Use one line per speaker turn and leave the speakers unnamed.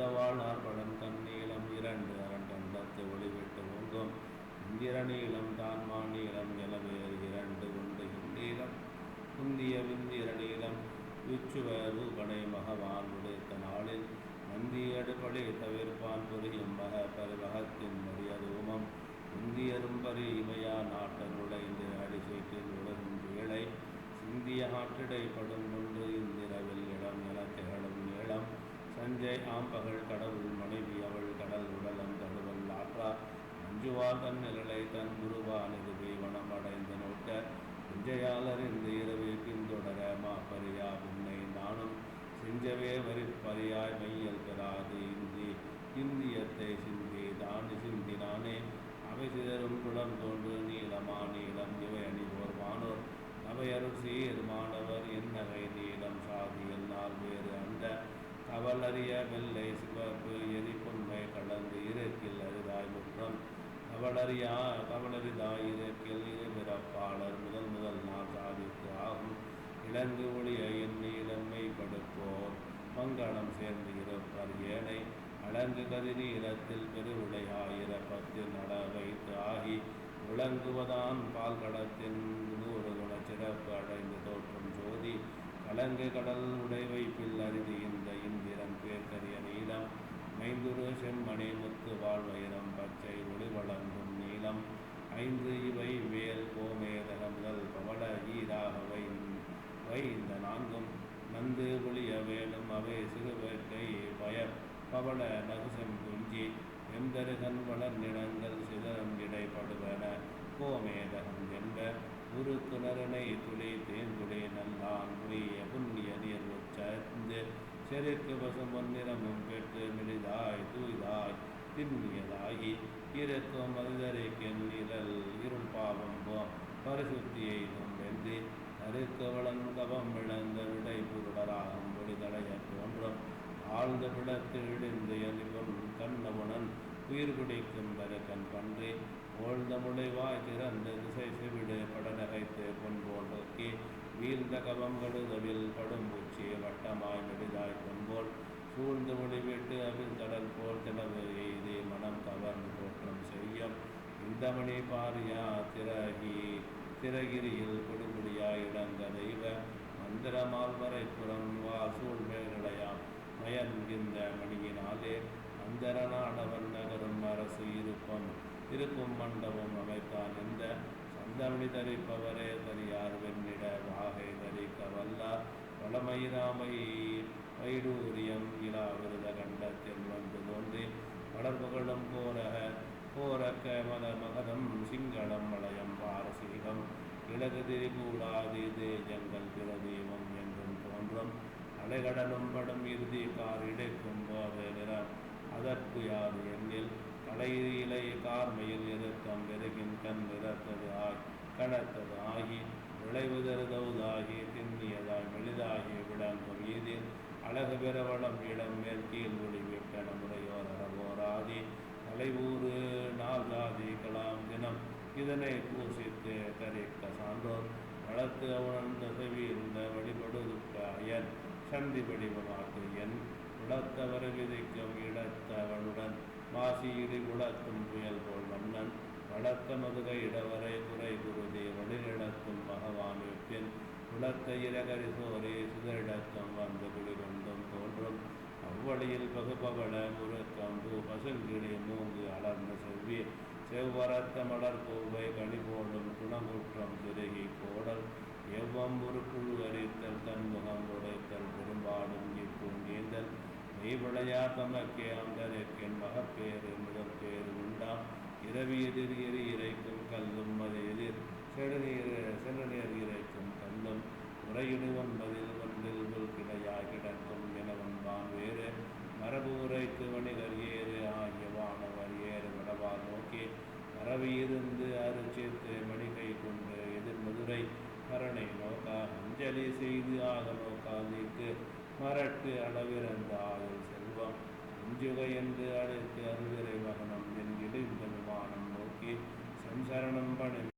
இந்த வாழ்நாள் படம் தன் நீளம் இரண்டு அரண்டண்டத்தை ஒளிவிட்டு ஒங்கும் இந்திர நீளம் தான் மாநீளம் நிலவேறு இரண்டு உண்டு இந்நீளம் குந்திய விந்திர நீளம் விச்சுவர் ரூபனை மகவான் உடைத்த நாளில் மந்தியடுபடி தவிர்ப்பான் புரியும் மக பரிவகத்தின் மரியரூமம் இந்தியரும் பரி இமையா நாட்டன் உடைந்து அடிசைக்கில் உடலும் வேளை சிந்திய ஆற்றிடைப்படும் ஆம் ஆம்பகல் கடவுள் மனைவி அவள் கடல் உடலம் தடுவல் ஆற்றா. மஞ்சுவா தன் நிழலை தன் குருவான் இது வனம் அடைந்து நோக்க. விஜயாளர் இந்த இரவு பின்தொடர மாப்பரியா உன்னை நானும். செஞ்சவே வரிப்பரியாய் மையல் பெறாது இந்தி இந்தியத்தை சிந்தி தான் சிந்தினானே அவை சிதறும் குளம் தோன்று நீளமா நீளம். இவை அணிவோர் வானோர். அவையருள் சீர் மாணவர் என்னகை நீளம் வெள்ளை சிவப்பு எரி கலந்து இறக்கில் அரிதாய் முற்றம். கவலறியா கவலரிதாய் இறக்கில் இருபிறப்பாளர் முதல் முதல் நாள் சாதித்து ஆகும். இலங்கு ஒளிய எண்ணி இளமை படுப்போர் மங்களம் சேர்ந்து இருப்பர் ஏனை அலங்கு கதிரீரத்தில் பெருவிளை ஆயிர பத்தில் நட வைத்து ஆகி விளங்குவதான் பால் கடத்தின் நூறு குண சிறப்பு அடைந்து தோற்றும் ஜோதி. கலங்கு கடல் உடை வைப்பில் அரிது இந்த இந்திரன் பேர்கரிய நீளம் ஐந்துரு செம்மணி முத்து வாழ் வைரம் பச்சை ஒளி வழங்கும் நீளம் ஐந்து இவை வேல் கோமேதகங்கள் பவள ஈராகவை. வை இந்த நான்கும் நந்து ஒளிய வேலும் அவை சிறுவேட்டை பய பவள நகுசம் குஞ்சி எந்தருகன் வளர் நிலங்கள் சிதறம் இடைப்படுவன. கோமேதகம் என்ப குரு துணரனை துளி தேன்துளி நல்லான் புரிய புண்ணிய நீர் உச்சந்து செருக்கு வசம் பொன்னிறமும் பெற்று மெலிதாய் தூய்தாய் திண்ணியதாகி ஈரத்துவம் மனிதரைக்கின் நிழல் இருள் பாவம் போ பரிசுத்தியை வென்றி அறுக்க வளங்கவம் இழந்த விடை புருடராகும் ஒளிதடைய தோன்றும் ஆழ்ந்த விடத்தில் இழிந்து எலிவன் கண்ணவுணன் உயிர் பிடிக்கும் பரக்கன் பன்றி ஓழ்ந்த முளைவாய் திறந்து திசை செவிடு படநகைத்து பொன்போல் நோக்கி வீழ்ந்த கவம் கடுதவில் படும் வீழ்ச்சியை வட்டமாய் நெடிதாய் பொன்போல் சூழ்ந்து ஒளிவிட்டு அவில் கடல் போல் தினவு எய்தி மனம் கவர்ந்து தோற்றம் செய்யும். இந்த மணி பாரியா திரகி திரகிரியில் கொடுமுடியாய் இழந்த தெய்வ மந்திரமால்வரை புறம் வா சூழ்மேகளையாம் மயன்கின்ற மணியினாலே அந்தரநாடவன் நகரும் அரசு இருப்பம் இருக்கும் மண்டபம் அமைத்தான் இந்த சந்தமணி தரிப்பவரே தரியார் வெண்ணிட வாகை தரிக்க வல்லார். வளமயிராமை வைடூரியம் இலாவிருத கண்டத்தில் வந்து தோன்றி வளர்புகளும் போரக போரக்க மத மகதம் சிங்களம் மலயம் பாரசீகம். இலகு திரிகூடாதி தேஜங்கள் பிரதீபம் என்றும் தோன்றும். அலைகடலும் படும் இறுதி கார் இடைக்கும் போது நிறம். அதற்கு யார் எண்ணில்? கலையிலை கார்மையில் இருக்கம் வெறுகின் கண் நிறத்தது ஆய் கணத்தது ஆகி விளைவுதருதவுதாகி திண்ணியதாய் மெலிதாகி விடம் ஈதில் அழகு பெறவளம் இடம் மேல் கீழ் ஒளி முறையோர் அறவோராதி. தலைவூறு நாள் கலாம் தினம் இதனை பூசித்து தரிக்க சான்றோர். வளர்த்து உணர்ந்த செவியிருந்த வழிபடுதுக்க அயன். சந்தி வடிவமாக்கு என். உளத்தவர் விதிக்கும் இடத்தவனுடன் மாசியிடி உளத்தும் புயல் போல் மன்னன். வளர்த்தமதுக இடவரை குறை குருதி வழிநடத்தும் பகவான் வெப்பின் உலத்த இரகரி சோரே சிதறிடத்தம் வந்து குளிர்ந்தும் தோன்றும். அவ்வழியில் பகுபவள முருக்கம் பூ பசுங்கிளி மூங்கு அலர்ந்த செவ்வி செவ்வரத்த மலர் பூவை கனிபோடும் குணமுற்றம் திருகி கோடல் எவ்வம் ஒரு குழு அரித்தல் தன்முகம் உடைத்தல் பெரும்பாடும் இப்பூங்கீந்தல் நீ விளையா தமக்கே அந்தரக்கின் மகப்பேறு முதற்பேறு உண்டாம். இரவி எதிர் எரி இறைக்கும் கல்லும் அது எதிர் செடுநீர் செடுநீர் இறைக்கும் கல்லும் உரையிடு ஒன்பதில் ஒன்றில் உள் கிளையாய் கிடக்கும் எனவன்பான் வேறு. மரபு உரைக்கு வணிகர் ஏறு ஆகிய வானவர் ஏறு வடவா நோக்கி மரபியிருந்து சேர்த்து மணிகை கொண்டு எதிர் மதுரை கரணை நோக்கா அஞ்சலி செய்து ஆக நோக்காதிக்கு மரட்டு அளவிறந்த ஆயுள் செல்வம். அஞ்சுகை என்று அழைத்து அருவிரை வகனம் என் இடிந்த விமானம் நோக்கி சஞ்சரணம் பண்ணி